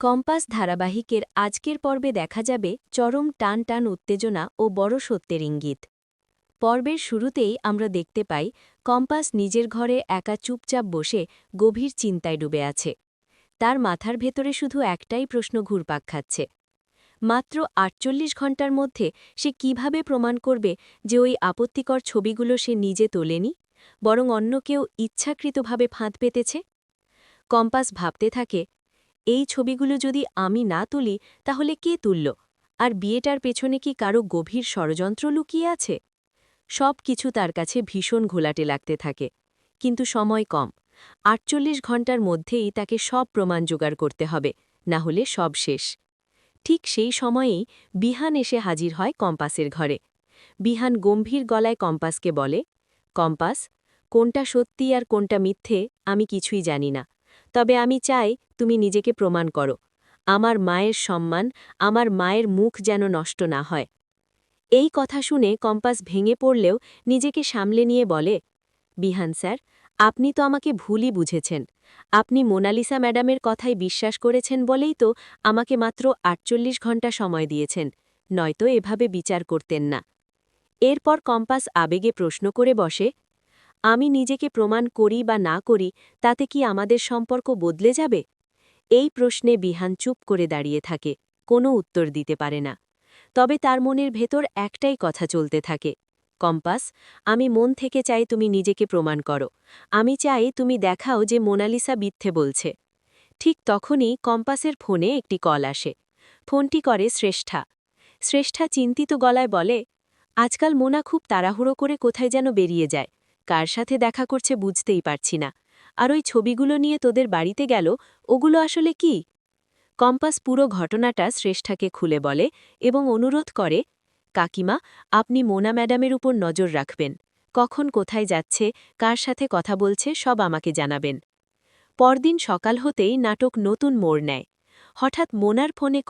Compass ধারাবাহিকের আজকের পর্বে দেখা যাবে চরম টান টান উত্তেজনা ও বড় সত্যের ইঙ্গিত। পর্বের শুরুতেই আমরা দেখতে পাই, কম্পাস নিজের ঘরে একা চুপচাপ বসে গভীর চিন্তায় ডুবে আছে। তার মাথার ভেতরে শুধু একটাই প্রশ্ন ঘুরপাক খাচ্ছে। মাত্র আটচল্লিশ ঘণ্টার মধ্যে সে কীভাবে প্রমাণ করবে যে ওই আপত্তিকর ছবিগুলো সে নিজে তোলেনি, বরং অন্য কেউ ইচ্ছাকৃতভাবে ফাঁদ পেতেছে? কম্পাস ভাবতে থাকে এই ছবিগুলো যদি আমি না তুলি, তাহলে কে তুলল? আর বিয়েটার পেছনে কি কারও গভীর ষড়যন্ত্র লুকিয়ে আছে? সব কিছু তার কাছে ভীষণ ঘোলাটে লাগতে থাকে। কিন্তু সময় কম। আটচল্লিশ ঘণ্টার মধ্যেই তাকে সব প্রমাণ জোগাড় করতে হবে, না হলে সব শেষ। ঠিক সেই সময়েই বিহান এসে হাজির হয় কম্পাসের ঘরে। বিহান গম্ভীর গলায় কম্পাসকে বলে, কম্পাস, কোনটা সত্যি আর কোনটা মিথ্যে আমি কিছুই জানি না। তবে আমি চাই তুমি নিজেকে প্রমাণ করো। আমার মায়ের সম্মান, আমার মায়ের মুখ যেন নষ্ট না হয়। এই কথা শুনে কম্পাস ভেঙে পড়লেও নিজেকে সামলে নিয়ে বলে, বিহান স্যার, আপনি তো আমাকে ভুলই বুঝেছেন। আপনি মোনালিসা ম্যাডামের কথাই বিশ্বাস করেছেন বলেই তো আমাকে মাত্র আটচল্লিশ ঘণ্টা সময় দিয়েছেন, নয়তো এভাবে বিচার করতেন না। এরপর কম্পাস আবেগে প্রশ্ন করে বসে, আমি নিজেকে প্রমাণ করি বা না করি, তাতে কি আমাদের সম্পর্ক বদলে যাবে? এই প্রশ্নে বিহান চুপ করে দাঁড়িয়ে থাকে, কোনো উত্তর দিতে পারে না। তবে তার মনের ভেতর একটাই কথা চলতে থাকে, কম্পাস, আমি মন থেকে চাই তুমি নিজেকে প্রমাণ করো। আমি চাই তুমি দেখাও যে মোনালিসা মিথ্যে বলছে। ঠিক তখনই কম্পাসের ফোনে একটি কল আসে। ফোনটি করে শ্রেষ্ঠা। শ্রেষ্ঠা চিন্তিত গলায় বলে, আজকাল মোনা খুব তাড়াহুড়ো করে কোথায় যেন বেরিয়ে যায়। কার সাথে দেখা করছে বুঝতেই পারছি না। আর ওই ছবিগুলো নিয়ে তোদের বাড়িতে গেল, ওগুলো আসলে কি? কম্পাস পুরো ঘটনাটা শ্রেষ্ঠাকে খুলে বলে এবং অনুরোধ করে, কাকিমা, আপনি মোনা ম্যাডামের উপর নজর রাখবেন। কখন কোথায় যাচ্ছে, কার সাথে কথা বলছে, সব আমাকে জানাবেন। পরদিন সকাল হতেই নাটক নতুন মোড় নেয়। হঠাৎ মোনার ফোনে